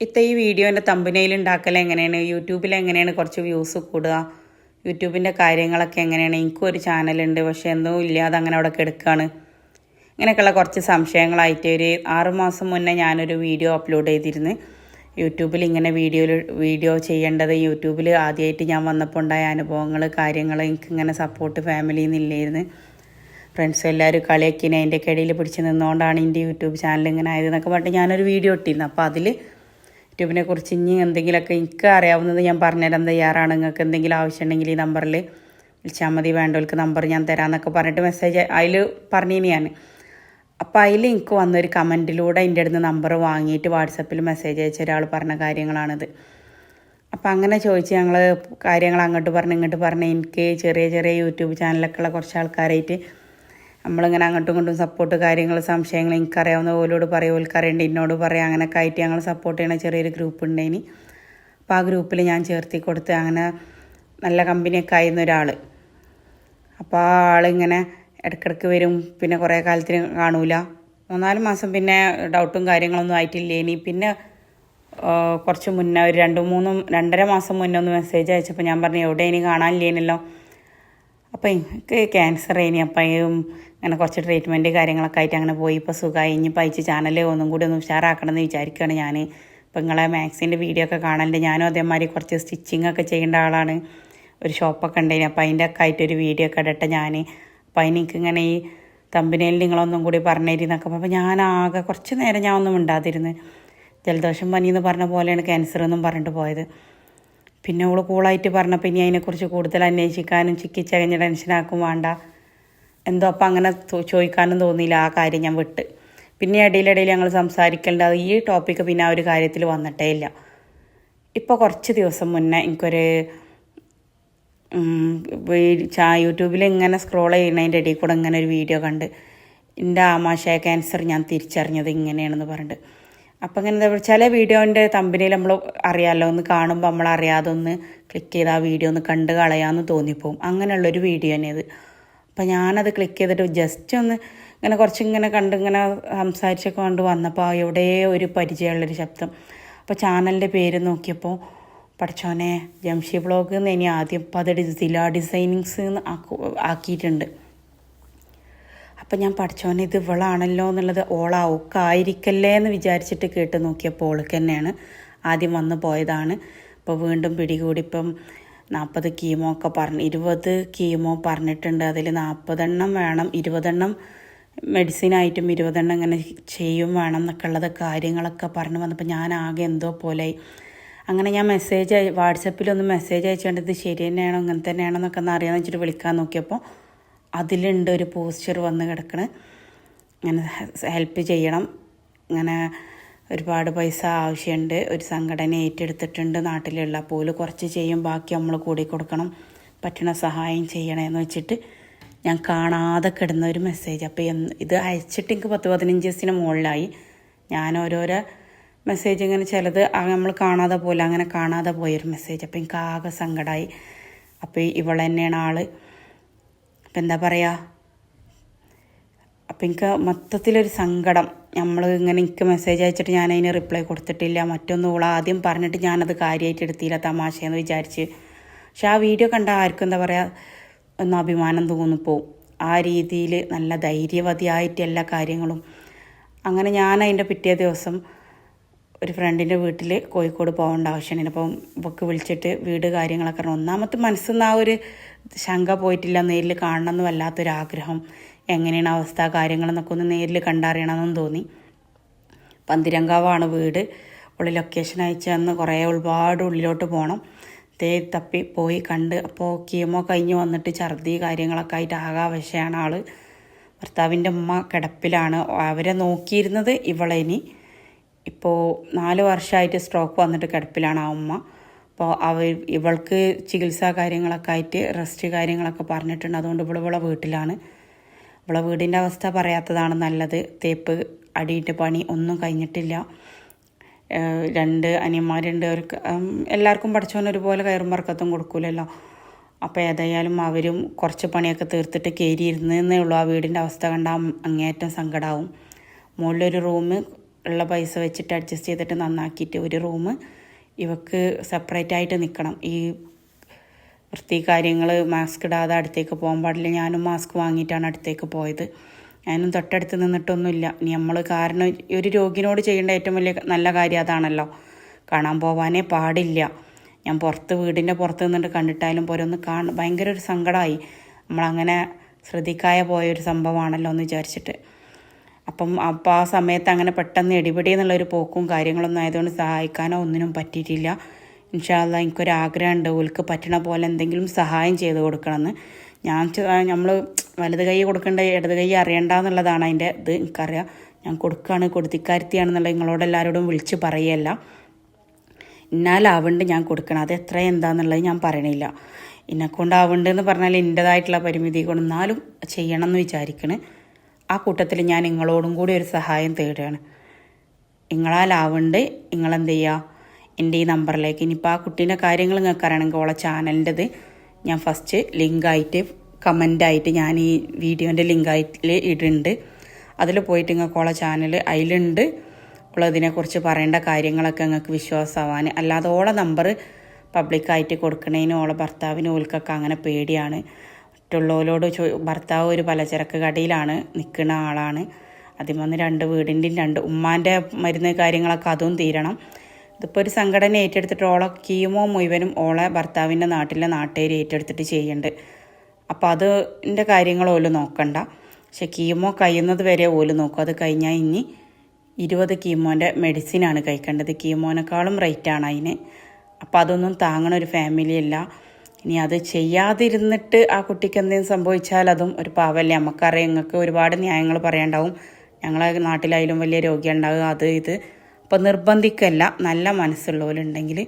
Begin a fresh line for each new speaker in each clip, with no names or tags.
ഇത്ത ഈ വീഡിയോന്റെ തമ്പനയിൽ ഉണ്ടാക്കൽ എങ്ങനെയാണ്? യൂട്യൂബിൽ എങ്ങനെയാണ് കുറച്ച് വ്യൂസ് കൂടുക? യൂട്യൂബിന്റെ കാര്യങ്ങളൊക്കെ എങ്ങനെയാണ്? എനിക്കും ഒരു ചാനലുണ്ട് പക്ഷേ എന്തോ ഇല്ലാതെ അങ്ങനെ അവിടെ കിടക്കുകയാണ് ഇങ്ങനെയൊക്കെയുള്ള കുറച്ച് സംശയങ്ങളായിട്ട് ഒരു ആറുമാസം മുന്നേ ഞാനൊരു വീഡിയോ അപ്ലോഡ് ചെയ്തിരുന്നു. യൂട്യൂബിൽ ഇങ്ങനെ വീഡിയോ വീഡിയോ ചെയ്യേണ്ടത് യൂട്യൂബിൽ ആദ്യമായിട്ട് ഞാൻ വന്നപ്പോൾ ഉണ്ടായ അനുഭവങ്ങൾ കാര്യങ്ങൾ എനിക്കിങ്ങനെ സപ്പോർട്ട് ഫാമിലിയിൽ നിന്നില്ലായിരുന്നു ഫ്രണ്ട്സ് എല്ലാവരും കളിയാക്കിനെ അതിന്റെ ഇടയിൽ പിടിച്ച് നിന്നുകൊണ്ടാണ് എന്റെ യൂട്യൂബ് ചാനൽ ഇങ്ങനെ ആയതെന്നൊക്കെ പറഞ്ഞിട്ട് ഞാനൊരു വീഡിയോ ഇട്ടിരുന്നു. അപ്പോൾ അതിൽ യൂട്യൂബിനെ കുറിച്ച് ഇനി എന്തെങ്കിലുമൊക്കെ എനിക്ക് അറിയാവുന്നത് ഞാൻ പറഞ്ഞുതരാൻ തയ്യാറാണ്. നിങ്ങൾക്ക് എന്തെങ്കിലും ആവശ്യമുണ്ടെങ്കിൽ ഈ നമ്പറിൽ വിളിച്ചാൽ മതി. വേണ്ടവർക്ക് നമ്പർ ഞാൻ തരാമെന്നൊക്കെ പറഞ്ഞിട്ട് മെസ്സേജ് അതിൽ പറഞ്ഞിനി ഞാൻ അപ്പോൾ അതിൽ എനിക്ക് വന്നൊരു കമന്റിലൂടെ എന്റെ അടുത്ത് നമ്പർ വാങ്ങിയിട്ട് വാട്സപ്പിൽ മെസ്സേജ് അയച്ച ഒരാൾ പറഞ്ഞ കാര്യങ്ങളാണിത്. അപ്പോൾ അങ്ങനെ ചോദിച്ച് ഞങ്ങൾ കാര്യങ്ങൾ അങ്ങോട്ട് പറഞ്ഞ് ഇങ്ങോട്ട് പറഞ്ഞ് എനിക്ക് ചെറിയ ചെറിയ യൂട്യൂബ് ചാനലൊക്കെ ഉള്ള കുറച്ച് ആൾക്കാരായിട്ട് നമ്മളിങ്ങനെ അങ്ങോട്ടും ഇങ്ങോട്ടും സപ്പോർട്ട് കാര്യങ്ങൾ സംശയങ്ങൾ എനിക്കറിയാവുന്ന ഓലോട് പറയും ഓൽക്കറിയുണ്ട് എന്നോട് പറയാം. അങ്ങനെയൊക്കെ ആയിട്ട് ഞങ്ങൾ സപ്പോർട്ട് ചെയ്യണ ചെറിയൊരു ഗ്രൂപ്പ് ഉണ്ടേനി. അപ്പോൾ ആ ഗ്രൂപ്പിൽ ഞാൻ ചേർത്തി കൊടുത്ത് അങ്ങനെ നല്ല കമ്പനിയൊക്കെ ആയിരുന്ന ഒരാൾ അപ്പോൾ ആ ആളിങ്ങനെ ഇടയ്ക്കിടയ്ക്ക് വരും. പിന്നെ കുറേ കാലത്തിന് കാണൂല. മൂന്നാൽ മാസം പിന്നെ ഡൗട്ടും കാര്യങ്ങളൊന്നും ആയിട്ടില്ല ഇനി പിന്നെ കുറച്ച് മുന്നേ ഒരു രണ്ട് മൂന്ന് രണ്ടര മാസം മുന്നേ ഒന്ന് മെസ്സേജ് അയച്ചപ്പോൾ ഞാൻ പറഞ്ഞു എവിടെ ഇനി കാണാനില്ലേനല്ലോ? അപ്പോൾ എനിക്ക് ക്യാൻസർ ഇനി അപ്പം അങ്ങനെ കുറച്ച് ട്രീറ്റ്മെന്റ് കാര്യങ്ങളൊക്കെ ആയിട്ട് അങ്ങനെ പോയി. ഇപ്പോൾ സുഖമായി ഇനിയിപ്പോൾ അയച്ച് ചാനൽ ഒന്നും കൂടി ഒന്ന് ഉഷാറാക്കണമെന്ന് വിചാരിക്കുകയാണ് ഞാൻ ഇപ്പം നിങ്ങളെ മാക്സിന്റെ വീഡിയോ ഒക്കെ കാണലുണ്ട്. ഞാനും അതേമാതിരി കുറച്ച് സ്റ്റിച്ചിങ് ഒക്കെ ചെയ്യേണ്ട ആളാണ്. ഒരു ഷോപ്പൊക്കെ ഉണ്ടായിരുന്നു അപ്പോൾ അതിന്റെ ഒക്കെ ആയിട്ടൊരു വീഡിയോ ഒക്കെ ഇടട്ടെ ഞാൻ അപ്പോൾ അതിനെനിക്ക് ഇങ്ങനെ ഈ തമ്പനയിൽ നിങ്ങളൊന്നും കൂടി പറഞ്ഞിരുന്നൊക്കെ അപ്പോൾ ഞാൻ ആകെ കുറച്ച് നേരം ഞാൻ ഒന്നും ഉണ്ടാതിരുന്നു ജലദോഷം പനി എന്ന് പറഞ്ഞ പോലെയാണ് ക്യാൻസർ എന്നും പറഞ്ഞിട്ട് പോയത്. പിന്നെ അവൾ കൂളായിട്ട് പറഞ്ഞപ്പോൾ ഇനി അതിനെക്കുറിച്ച് കൂടുതൽ അന്വേഷിക്കാനും ചിക്കിച്ചകഞ്ഞ് ടെൻഷനാക്കും വേണ്ട. എന്തോ അപ്പം അങ്ങനെ ചോദിക്കാനും തോന്നിയില്ല. ആ കാര്യം ഞാൻ വിട്ട്. പിന്നെ ഇടയിലിടയിൽ ഞങ്ങൾ സംസാരിക്കേണ്ട അത് ഈ ടോപ്പിക്ക് പിന്നെ ആ ഒരു കാര്യത്തിൽ വന്നിട്ടേ ഇല്ല. ഇപ്പോൾ കുറച്ച് ദിവസം മുന്നേ എനിക്കൊരു യൂട്യൂബിൽ ഇങ്ങനെ സ്ക്രോൾ ചെയ്യുന്നതിന്റെ ഇടയിൽ കൂടെ ഇങ്ങനെ ഒരു വീഡിയോ കണ്ട് എന്റെ ആമാശയ ക്യാൻസർ ഞാൻ തിരിച്ചറിഞ്ഞത് ഇങ്ങനെയാണെന്ന് പറഞ്ഞിട്ട്. അപ്പം ഇങ്ങനെ എന്താ പറയുക, ചില വീഡിയോന്റെ തമ്പനിയിൽ നമ്മൾ അറിയാമല്ലോ ഒന്ന് കാണുമ്പോൾ നമ്മൾ അറിയാതെ ഒന്ന് ക്ലിക്ക് ചെയ്ത് ആ വീഡിയോ ഒന്ന് കണ്ട് കളയാമെന്ന് തോന്നിപ്പോവും. അങ്ങനെയുള്ളൊരു വീഡിയോ തന്നെ ഇത് അപ്പം ഞാനത് ക്ലിക്ക് ചെയ്തിട്ട് ജസ്റ്റ് ഒന്ന് ഇങ്ങനെ കുറച്ച് ഇങ്ങനെ കണ്ട് ഇങ്ങനെ സംസാരിച്ചൊക്കെ കൊണ്ട് വന്നപ്പോൾ എവിടെയോ ഒരു പരിചയമുള്ളൊരു ശബ്ദം. അപ്പോൾ ചാനലിന്റെ പേര് നോക്കിയപ്പോൾ പഠിച്ചോനെ ജംഷി ബ്ലോഗ് എന്ന് ഇനി ആദ്യം അപ്പോൾ അത് ഡിസില ഡിസൈനിങ്സ് ആക്കിയിട്ടുണ്ട്. അപ്പം ഞാൻ പഠിച്ചോനെ ഇത് ഇവളാണല്ലോ എന്നുള്ളത് ഓളാ ഒക്കായിരിക്കല്ലേ എന്ന് വിചാരിച്ചിട്ട് കേട്ട് നോക്കിയപ്പോൾ ഓൾക്ക് തന്നെയാണ് ആദ്യം വന്നു പോയതാണ്. ഇപ്പോൾ വീണ്ടും പിടികൂടി ഇപ്പം നാൽപ്പത് കീമോ ഒക്കെ പറഞ്ഞ് ഇരുപത് കീമോ പറഞ്ഞിട്ടുണ്ട്. അതിൽ നാൽപ്പതെണ്ണം വേണം ഇരുപതെണ്ണം മെഡിസിനായിട്ടും ഇരുപതെണ്ണം ഇങ്ങനെ ചെയ്യും വേണം എന്നൊക്കെ ഉള്ളത് കാര്യങ്ങളൊക്കെ പറഞ്ഞു വന്നപ്പോൾ ഞാൻ ആകെ എന്തോ പോലെ അങ്ങനെ ഞാൻ മെസ്സേജ് വാട്സപ്പിലൊന്ന് മെസ്സേജ് അയച്ചുകൊണ്ട് ഇത് ശരി തന്നെയാണോ ഇങ്ങനെ തന്നെയാണോ എന്നൊക്കെ ഒന്ന് അറിയാമെന്ന് വെച്ചിട്ട് വിളിക്കാൻ നോക്കിയപ്പോൾ അതിലുണ്ട് ഒരു പോസ്റ്റർ വന്ന് കിടക്കണ്. ഇങ്ങനെ ഹെൽപ്പ് ചെയ്യണം. ഇങ്ങനെ ഒരുപാട് പൈസ ആവശ്യമുണ്ട് ഒരു സംഘടന ഏറ്റെടുത്തിട്ടുണ്ട്. നാട്ടിലുള്ള അപ്പോൾ കുറച്ച് ചെയ്യും. ബാക്കി നമ്മൾ കൂടി കൊടുക്കണം. പറ്റണ സഹായം ചെയ്യണമെന്ന് വെച്ചിട്ട് ഞാൻ കാണാതെ കിടന്ന ഒരു മെസ്സേജ് അപ്പോൾ എന്ന് ഇത് അയച്ചിട്ട് എനിക്ക് പത്ത് പതിനഞ്ച് ദിവസത്തിന് മുകളിലായി. ഞാൻ ഓരോരോ മെസ്സേജ് ഇങ്ങനെ ചിലത് നമ്മൾ കാണാതെ പോലെ അങ്ങനെ കാണാതെ പോയൊരു മെസ്സേജ് അപ്പോൾ എനിക്ക് ആകെ സങ്കടമായി അപ്പോൾ ഇവൾ തന്നെയാണ് ആൾ അപ്പം എന്താ പറയുക അപ്പം എനിക്ക് മൊത്തത്തിലൊരു സങ്കടം. നമ്മൾ ഇങ്ങനെ എനിക്ക് മെസ്സേജ് അയച്ചിട്ട് ഞാൻ അതിന് റിപ്ലൈ കൊടുത്തിട്ടില്ല. മറ്റൊന്നും ഓൾ ആദ്യം പറഞ്ഞിട്ട് ഞാനത് കാര്യമായിട്ട് എടുത്തില്ല തമാശയെന്ന് വിചാരിച്ച്. പക്ഷെ ആ വീഡിയോ കണ്ട ആർക്കും എന്താ പറയുക ഒന്ന് അഭിമാനം തോന്നിപ്പോവും ആ രീതിയിൽ നല്ല ധൈര്യവതിയായിട്ട് എല്ലാ കാര്യങ്ങളും. അങ്ങനെ ഞാൻ അതിന്റെ പിറ്റേ ദിവസം ഒരു ഫ്രണ്ടിന്റെ വീട്ടിൽ കോഴിക്കോട് പോകേണ്ട ആവശ്യമാണ് അപ്പം ഇവക്ക് വിളിച്ചിട്ട് വീട് കാര്യങ്ങളൊക്കെ ഒന്നാമത്തെ മനസ്സിൽ നിന്ന് ആ ഒരു ശങ്ക പോയിട്ടില്ല. നേരിൽ കാണണം എന്ന് വല്ലാത്തൊരാഗ്രഹം. എങ്ങനെയാണ് അവസ്ഥ കാര്യങ്ങളെന്നൊക്കെ ഒന്ന് നേരിൽ കണ്ടറിയണമെന്ന് തോന്നി. പന്തിരങ്കാവാണ് വീട്. ഉള്ളിൽ ലൊക്കേഷൻ അയച്ചു തന്ന് കുറേ ഒരുപാട് ഉള്ളിലോട്ട് പോകണം തേ തപ്പി പോയി കണ്ട് അപ്പോൾ കീമോ കഴിഞ്ഞ് വന്നിട്ട് ഛർദി കാര്യങ്ങളൊക്കെ ആയിട്ട് ആകാവശയാണ് ആൾ ഭർത്താവിന്റെ ഉമ്മ കിടപ്പിലാണ്. അവരെ നോക്കിയിരുന്നത് ഇവളെ ഇനി. ഇപ്പോൾ നാല് വർഷമായിട്ട് സ്ട്രോക്ക് വന്നിട്ട് കിടപ്പിലാണ് ആ ഉമ്മ. അപ്പോൾ അവർ ഇവൾക്ക് ചികിത്സാ കാര്യങ്ങളൊക്കെ ആയിട്ട് റെസ്റ്റ് കാര്യങ്ങളൊക്കെ പറഞ്ഞിട്ടുണ്ട്. അതുകൊണ്ട് ഇവിടെ ഇവളെ വീട്ടിലാണ്. ഇവളെ വീടിന്റെ അവസ്ഥ പറയാത്തതാണ് നല്ലത്. തേപ്പ് അടിയിട്ട് പണി ഒന്നും കഴിഞ്ഞിട്ടില്ല. രണ്ട് അനിയന്മാരുണ്ട് അവർക്ക് എല്ലാവർക്കും പഠിച്ചവൻ ഒരുപോലെ കയറും വർക്കത്തും കൊടുക്കൂലല്ലോ. അപ്പോൾ ഏതായാലും അവരും കുറച്ച് പണിയൊക്കെ തീർത്തിട്ട് കയറി ഇരുന്നേ ഉള്ളൂ. ആ വീടിന്റെ അവസ്ഥ കണ്ടാൽ അങ്ങേയറ്റം സങ്കടമാവും മുകളിലൊരു റൂം ഉള്ള പൈസ വെച്ചിട്ട് അഡ്ജസ്റ്റ് ചെയ്തിട്ട് നന്നാക്കിയിട്ട് ഒരു റൂം ഇവക്ക് സെപ്പറേറ്റ് ആയിട്ട് നിൽക്കണം ഈ വൃത്തി കാര്യങ്ങൾ മാസ്ക് ഇടാതെ അടുത്തേക്ക് പോകാൻ പാടില്ല. ഞാനും മാസ്ക് വാങ്ങിയിട്ടാണ് അടുത്തേക്ക് പോയത്. ഞാനും തൊട്ടടുത്ത് നിന്നിട്ടൊന്നുമില്ല. ഇനി നമ്മൾ കാരണം ഒരു രോഗിനോട് ചെയ്യേണ്ട ഏറ്റവും വലിയ നല്ല കാര്യം അതാണല്ലോ. കാണാൻ പോവാനേ പാടില്ല. ഞാൻ പുറത്ത് വീടിന്റെ പുറത്ത് നിന്നിട്ട് കണ്ടിട്ടായാലും പോരെ. ഒന്ന് കാണ ഭയങ്കര ഒരു സങ്കടമായി നമ്മളങ്ങനെ ശ്രദ്ധിക്കായ പോയ ഒരു സംഭവമാണല്ലോ എന്ന് വിചാരിച്ചിട്ട്. അപ്പം അപ്പോൾ ആ സമയത്ത് അങ്ങനെ പെട്ടെന്ന് എടിപിടി എന്നുള്ളൊരു പോക്കും കാര്യങ്ങളൊന്നും ആയതുകൊണ്ട് സഹായിക്കാനോ ഒന്നിനും പറ്റിയിട്ടില്ല. ഇൻഷാല്ല എനിക്കൊരാഗ്രഹമുണ്ട് ഓൽക്ക് പറ്റണ പോലെ എന്തെങ്കിലും സഹായം ചെയ്ത് കൊടുക്കണമെന്ന് ഞാൻ നമ്മൾ വലത് കൈ കൊടുക്കേണ്ട ഇടത് കൈ അറിയണ്ടെന്നുള്ളതാണ് അതിന്റെ ഇത്. എനിക്കറിയാം. ഞാൻ കൊടുക്കുകയാണ് കൊടുത്തിക്കാരുത്തിയാണെന്നുള്ളത് നിങ്ങളോട് എല്ലാവരോടും വിളിച്ച് പറയല്ല. ഇന്നാലാവുണ്ട് ഞാൻ കൊടുക്കണം അത് എത്ര എന്താണെന്നുള്ളത് ഞാൻ പറയണില്ല. എന്നെക്കൊണ്ടാവുണ്ട് എന്ന് പറഞ്ഞാൽ എന്റെതായിട്ടുള്ള പരിമിതി കൊണ്ട് എന്നാലും ചെയ്യണം എന്ന് വിചാരിക്കണ്. ആ കൂട്ടത്തിൽ ഞാൻ നിങ്ങളോടും കൂടി ഒരു സഹായം തേടുകയാണ് നിങ്ങളാലാവുണ്ട് നിങ്ങളെന്ത് ചെയ്യുക എന്റെ ഈ നമ്പറിലേക്ക്. ഇനിയിപ്പോൾ ആ കുട്ടീന്റെ കാര്യങ്ങൾ നിങ്ങൾക്ക് അറിയണമെങ്കിൽ ഓളെ ചാനലിന്റെത് ഞാൻ ഫസ്റ്റ് ലിങ്കായിട്ട് കമന്റായിട്ട് ഞാൻ ഈ വീഡിയോന്റെ ലിങ്കായിട്ട് ഇടുന്നുണ്ട്. അതിൽ പോയിട്ട് നിങ്ങൾക്ക് ഓളെ ചാനൽ അതിലുണ്ട് ഉള്ളതിനെക്കുറിച്ച് പറയേണ്ട കാര്യങ്ങളൊക്കെ നിങ്ങൾക്ക് വിശ്വാസമാവാൻ. അല്ലാതെ ഓളെ നമ്പർ പബ്ലിക്കായിട്ട് കൊടുക്കണേന് ഓളെ ഭർത്താവിന് ഓൽക്കൊക്കെ അങ്ങനെ പേടിയാണ്. മറ്റുള്ളവരോട് ചോ ഭർത്താവ് ഒരു പലചരക്ക് കടയിലാണ് നിൽക്കുന്ന ആളാണ്. അതിൽ വന്ന് രണ്ട് വീടിന്റെയും രണ്ട് ഉമ്മാന്റെ മരുന്ന് കാര്യങ്ങളൊക്കെ അതും തീരണം. ഇതിപ്പോൾ ഒരു സംഘടന ഏറ്റെടുത്തിട്ട് ഓളെ കീമോ മുഴുവനും ഓളെ ഭർത്താവിന്റെ നാട്ടിലെ നാട്ടുകാർ ഏറ്റെടുത്തിട്ട് ചെയ്യുന്നുണ്ട് അപ്പോൾ അതിന്റെ കാര്യങ്ങൾ ഓൽ നോക്കണ്ട. പക്ഷെ കീമോ കഴിയുന്നത് വരെ ഓൽ നോക്കും. അത് കഴിഞ്ഞാൽ ഇനി ഇരുപത് കീമോന്റെ മെഡിസിനാണ് കഴിക്കേണ്ടത്. കീമോനേക്കാളും റേറ്റാണ് അതിന്. അപ്പോൾ അതൊന്നും താങ്ങണ ഒരു ഫാമിലിയല്ല ഇനി അത് ചെയ്യാതിരുന്നിട്ട് ആ കുട്ടിക്ക് എന്തെങ്കിലും സംഭവിച്ചാൽ അതും ഒരു പാവല്ലേ. നമുക്കറിയാം നിങ്ങൾക്ക് ഒരുപാട് ന്യായങ്ങൾ പറയാണ്ടാവും ഞങ്ങളെ നാട്ടിലായാലും വലിയ രോഗിയുണ്ടാകും അത് ഇത്. അപ്പോൾ നിർബന്ധിക്കല്ല നല്ല മനസ്സുള്ളവരുണ്ടെങ്കിൽ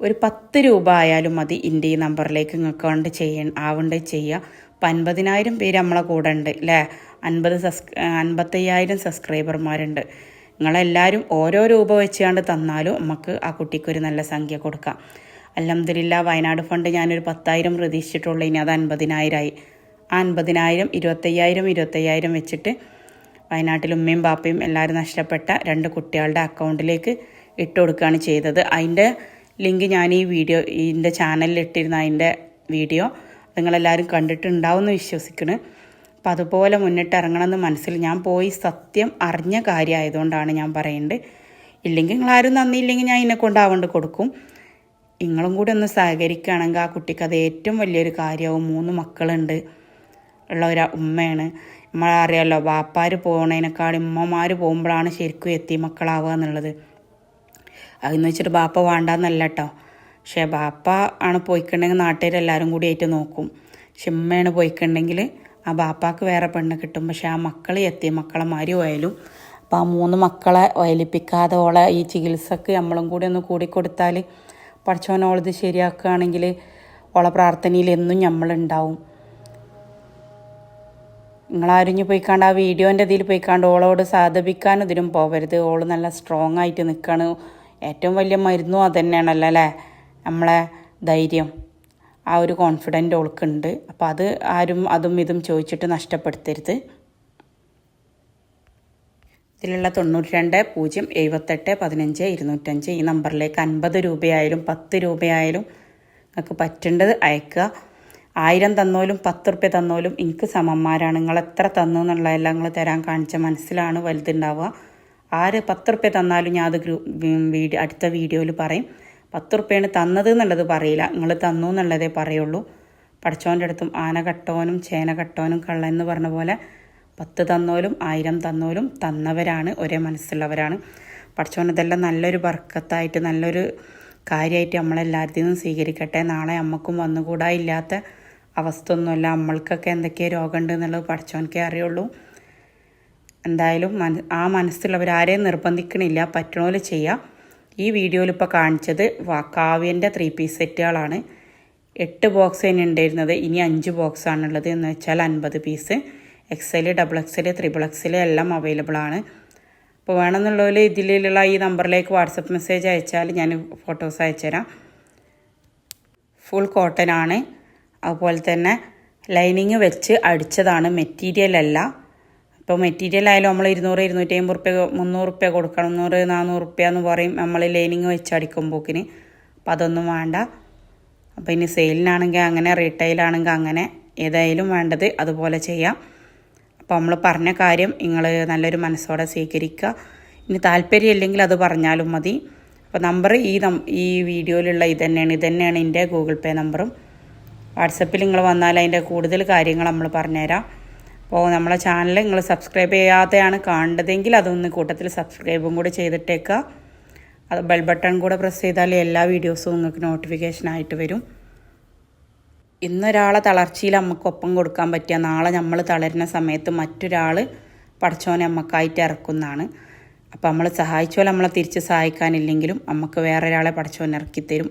ഒരു പത്ത് രൂപ ആയാലും മതി എന്റെ ഈ നമ്പറിലേക്ക് നിങ്ങൾക്ക് കൊണ്ട് ചെയ്യ ആവേണ്ട ചെയ്യുക അപ്പം അൻപതിനായിരം പേര് നമ്മളെ കൂടെ ഉണ്ട് അല്ലേ അൻപത് സബ്സ് അൻപത്തയ്യായിരം സബ്സ്ക്രൈബർമാരുണ്ട്. നിങ്ങളെല്ലാവരും ഓരോ രൂപ വെച്ചുകൊണ്ട് തന്നാലും നമുക്ക് ആ കുട്ടിക്കൊരു നല്ല സംഖ്യ കൊടുക്കാം. അലഹമ്മദില്ല വയനാട് ഫണ്ട് ഞാനൊരു പത്തായിരം പ്രതീക്ഷിച്ചിട്ടുള്ളൂ ഇനി അത് അൻപതിനായിരമായി ആ അൻപതിനായിരം ഇരുപത്തയ്യായിരം ഇരുപത്തയ്യായിരം വെച്ചിട്ട് വയനാട്ടിൽ ഉമ്മയും പാപ്പയും എല്ലാവരും നഷ്ടപ്പെട്ട രണ്ട് കുട്ടികളുടെ അക്കൗണ്ടിലേക്ക് ഇട്ട് കൊടുക്കുകയാണ് ചെയ്തത്. അതിന്റെ ലിങ്ക് ഞാൻ ഈ വീഡിയോ ഇതിന്റെ ചാനലിൽ ഇട്ടിരുന്ന അതിന്റെ വീഡിയോ നിങ്ങളെല്ലാവരും കണ്ടിട്ടുണ്ടാവും എന്ന് വിശ്വസിക്കുന്നു. അപ്പം അതുപോലെ മുന്നിട്ടിറങ്ങണമെന്ന് മനസ്സിൽ ഞാൻ പോയി സത്യം അറിഞ്ഞ കാര്യമായതുകൊണ്ടാണ് ഞാൻ പറയുന്നത്. ഇല്ലെങ്കിൽ നിങ്ങളാരും നന്ദിയില്ലെങ്കിൽ ഞാൻ ഇതിനെ കൊണ്ടാവേണ്ട കൊടുക്കും. നിങ്ങളും കൂടി ഒന്ന് സഹകരിക്കുകയാണെങ്കിൽ ആ കുട്ടിക്ക് അത് ഏറ്റവും വലിയൊരു കാര്യമാവും. മൂന്ന് മക്കളുണ്ട്. ഉള്ള ഒരു ഉമ്മയാണ്. നമ്മളറിയാമല്ലോ ബാപ്പാർ പോകണതിനേക്കാളും ഉമ്മമാർ പോകുമ്പോഴാണ് ശരിക്കും എത്തി മക്കളാവുക എന്നുള്ളത്. അതെന്ന് വെച്ചിട്ട് ബാപ്പ വേണ്ടാന്നല്ല കേട്ടോ പക്ഷേ ബാപ്പ ആണ് പോയിക്കണ്ടെങ്കിൽ നാട്ടുകാരെല്ലാവരും കൂടി ആയിട്ട് നോക്കും. പക്ഷെ ഉമ്മയാണ് പോയിക്കണ്ടെങ്കിൽ ആ ബാപ്പാക്ക് വേറെ പെണ്ണ് കിട്ടും. പക്ഷെ ആ മക്കൾ എത്തി മക്കളെ മാരി പോയാലും. അപ്പോൾ ആ മൂന്ന് മക്കളെ വയലിപ്പിക്കാതെ ഓളെ ഈ ചികിത്സക്ക് നമ്മളും കൂടി ഒന്ന് കൂടിക്കൊടുത്താൽ പഠിച്ചവനോളത് ശരിയാക്കുകയാണെങ്കിൽ ഓളെ പ്രാർത്ഥനയിൽ എന്നും നമ്മളുണ്ടാവും നിങ്ങളാരിഞ്ഞ് പോയിക്കാണ്ട് ആ വീഡിയോന്റെ ഇതിൽ പോയിക്കാണ്ട് ഓളോട് സാധപിക്കാൻ ഇതിനും പോകരുത് ഓൾ നല്ല സ്ട്രോങ് ആയിട്ട് നിൽക്കുകയാണ് ഏറ്റവും വലിയ മരുന്നും അത് തന്നെയാണല്ലോ അല്ലേ? നമ്മളെ ധൈര്യം. ആ ഒരു കോൺഫിഡന്റ് ഓൾക്കുണ്ട്. അപ്പോൾ അത് ആരും അതും ഇതും ചോദിച്ചിട്ട് നഷ്ടപ്പെടുത്തരുത്. ഇതിലുള്ള തൊണ്ണൂറ്റി രണ്ട് പൂജ്യം എഴുപത്തെട്ട് പതിനഞ്ച് ഇരുന്നൂറ്റഞ്ച് ഈ നമ്പറിലേക്ക് അൻപത് രൂപയായാലും പത്ത് രൂപയായാലും നിങ്ങൾക്ക് പറ്റേണ്ടത് അയക്കുക. ആയിരം തന്നോലും പത്ത് റുപ്യ തന്നോലും എനിക്ക് സമന്മാരാണ്. നിങ്ങൾ എത്ര തന്നു എന്നുള്ളതെല്ലാം നിങ്ങൾ തരാൻ കാണിച്ച മനസ്സിലാണ് വലുതുണ്ടാവുക. ആര് പത്ത് റുപ്യ തന്നാലും ഞാൻ അത് വീഡിയോ അടുത്ത വീഡിയോയിൽ പറയും. പത്ത് റുപ്യാണ് തന്നത് എന്നുള്ളത് പറയില്ല. നിങ്ങൾ തന്നു എന്നുള്ളതേ പറയുള്ളൂ. പഠിച്ചവന്റെ അടുത്തും ആന കട്ടോനും ചേന കട്ടോനും കള്ള എന്ന് പറഞ്ഞ പോലെ പത്ത് തന്നോലും ആയിരം തന്നോലും തന്നവരാണ്. ഒരേ മനസ്സുള്ളവരാണ്. പഠിച്ചോൻ ഇതെല്ലാം നല്ലൊരു ബർക്കത്തായിട്ട് നല്ലൊരു കാര്യമായിട്ട് നമ്മളെല്ലാവരുടെ നിന്നും സ്വീകരിക്കട്ടെ. നാളെ അമ്മക്കും വന്നുകൂടാ ഇല്ലാത്ത അവസ്ഥ ഒന്നുമല്ല നമ്മൾക്കൊക്കെ എന്തൊക്കെ രോഗമുണ്ട് എന്നുള്ളത് പഠിച്ചവനക്കേ അറിയുള്ളൂ. എന്തായാലും മന ആ മനസ്സുള്ളവർ ആരെയും നിർബന്ധിക്കണില്ല. പറ്റണ ചെയ്യാം. ഈ വീഡിയോയിൽ ഇപ്പോൾ കാണിച്ചത് കാവ്യന്റെ ത്രീ പീസ് സെറ്റുകളാണ് എട്ട് ബോക്സ് തന്നെ ഉണ്ടായിരുന്നത്. ഇനി അഞ്ച് ബോക്സ് ആണുള്ളത് എന്ന് വെച്ചാൽ അൻപത് piece XL double XL triple XL എല്ലാം അവൈലബിൾ ആണ്. അപ്പോൾ വേണമെന്നുള്ളവർ ഇതിലുള്ള ഈ നമ്പറിലേക്ക് വാട്സപ്പ് മെസ്സേജ് അയച്ചാൽ ഞാൻ ഫോട്ടോസ് അയച്ചുതരാം. ഫുൾ കോട്ടൺ ആണ്. അതുപോലെ തന്നെ ലൈനിങ് വെച്ച് അടിച്ചതാണ് മെറ്റീരിയൽ അല്ല. ഇപ്പോൾ മെറ്റീരിയൽ ആയാലും നമ്മൾ ഇരുന്നൂറ് ഇരുന്നൂറ്റി അമ്പത് റുപ്യ മുന്നൂറ് റുപ്യ കൊടുക്കണം. മുന്നൂറ് നാനൂറ് റുപ്യ എന്ന് പറയും നമ്മൾ ലൈനിങ് വെച്ച് അടിക്കുമ്പോക്കിന്. അപ്പം അതൊന്നും വേണ്ട. അപ്പോൾ ഇനി സെയിലിനാണെങ്കിൽ അങ്ങനെ റീറ്റെയിലാണെങ്കിൽ അങ്ങനെ ഏതായാലും വേണ്ടത് അതുപോലെ ചെയ്യാം. അപ്പോൾ നമ്മൾ പറഞ്ഞ കാര്യം നിങ്ങൾ നല്ലൊരു മനസ്സോടെ സ്വീകരിക്കുക. ഇനി താല്പര്യം ഇല്ലെങ്കിൽ അത് പറഞ്ഞാലും മതി. അപ്പോൾ നമ്പർ ഈ ഈ വീഡിയോയിലുള്ള ഇതന്നെയാണ് തന്നെയാണ് ഇത് തന്നെയാണ് എന്റെ ഗൂഗിൾ പേ നമ്പറും വാട്സപ്പിൽ നിങ്ങൾ വന്നാൽ അതിന്റെ കൂടുതൽ കാര്യങ്ങൾ നമ്മൾ പറഞ്ഞുതരാം. അപ്പോൾ നമ്മളെ ചാനൽ നിങ്ങൾ സബ്സ്ക്രൈബ് ചെയ്യാതെയാണ് കാണേണ്ടതെങ്കിൽ അതൊന്ന് കൂട്ടത്തിൽ സബ്സ്ക്രൈബും കൂടി ചെയ്തിട്ടേക്കുക. അത് ബെൽ ബട്ടൺ കൂടെ പ്രസ് ചെയ്താൽ എല്ലാ വീഡിയോസും നിങ്ങൾക്ക് നോട്ടിഫിക്കേഷൻ ആയിട്ട് വരും. ഇന്നൊരാളെ തളർച്ചയിൽ നമുക്കൊപ്പം കൊടുക്കാൻ പറ്റിയ നാളെ നമ്മൾ തളരുന്ന സമയത്ത് മറ്റൊരാൾ പടച്ചോനെ നമുക്കായിട്ട് ഇറക്കുന്നതാണ്. അപ്പോൾ നമ്മൾ സഹായിച്ചോ നമ്മളെ തിരിച്ച് സഹായിക്കാനില്ലെങ്കിലും നമുക്ക് വേറൊരാളെ പടച്ചോനെ ഇറക്കിത്തരും